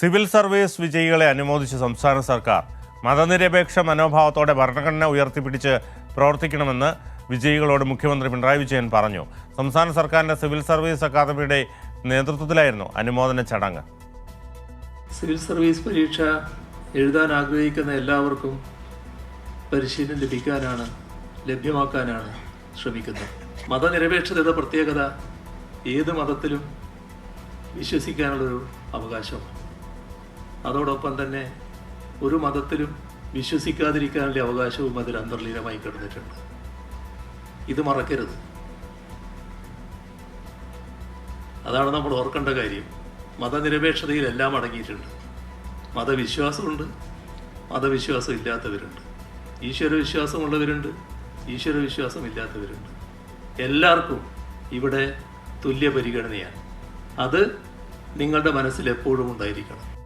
Civil service വിജയികളെ അനുമോദിച്ച് സംസ്ഥാന സർക്കാർ മതനിരപേക്ഷ മനോഭാവത്തോടെ ഭരണഘടന ഉയർത്തിപ്പിടിച്ച് പ്രവർത്തിക്കണമെന്ന് വിജയികളോട് മുഖ്യമന്ത്രി പിണറായി വിജയൻ പറഞ്ഞു. സംസ്ഥാന സർക്കാരിന്റെ സിവിൽ സർവീസ് അക്കാദമിയുടെ നേതൃത്വത്തിലായിരുന്നു അനുമോദന ചടങ്ങ്. സിവിൽ സർവീസ് പരീക്ഷ എഴുതാൻ ആഗ്രഹിക്കുന്ന എല്ലാവർക്കും പരിശീലനം ലഭിക്കാനാണ് ലഭ്യമാക്കാനാണ് ശ്രമിക്കുന്നത്. മതനിരപേക്ഷതയുടെ പ്രത്യേകത ഏത് മതത്തിലും വിശ്വസിക്കാനുള്ളൊരു അവകാശമാണ്. അതോടൊപ്പം തന്നെ ഒരു മതത്തിലും വിശ്വസിക്കാതിരിക്കാനുള്ള അവകാശവും അതിൽ അന്തർലീനമായി കിടന്നിട്ടുണ്ട്. ഇത് മറക്കരുത്. അതാണ് നമ്മൾ ഓർക്കേണ്ട കാര്യം. മതനിരപേക്ഷതയിൽ എല്ലാം അടങ്ങിയിട്ടുണ്ട്. മതവിശ്വാസമുണ്ട്. മതവിശ്വാസം ഇല്ലാത്തവരുണ്ട്. ഈശ്വരവിശ്വാസമുള്ളവരുണ്ട് ഈശ്വരവിശ്വാസം ഇല്ലാത്തവരുണ്ട്. എല്ലാവർക്കും ഇവിടെ തുല്യ പരിഗണനയാണ് അത് നിങ്ങളുടെ മനസ്സിൽ എപ്പോഴും ഉണ്ടായിരിക്കണം.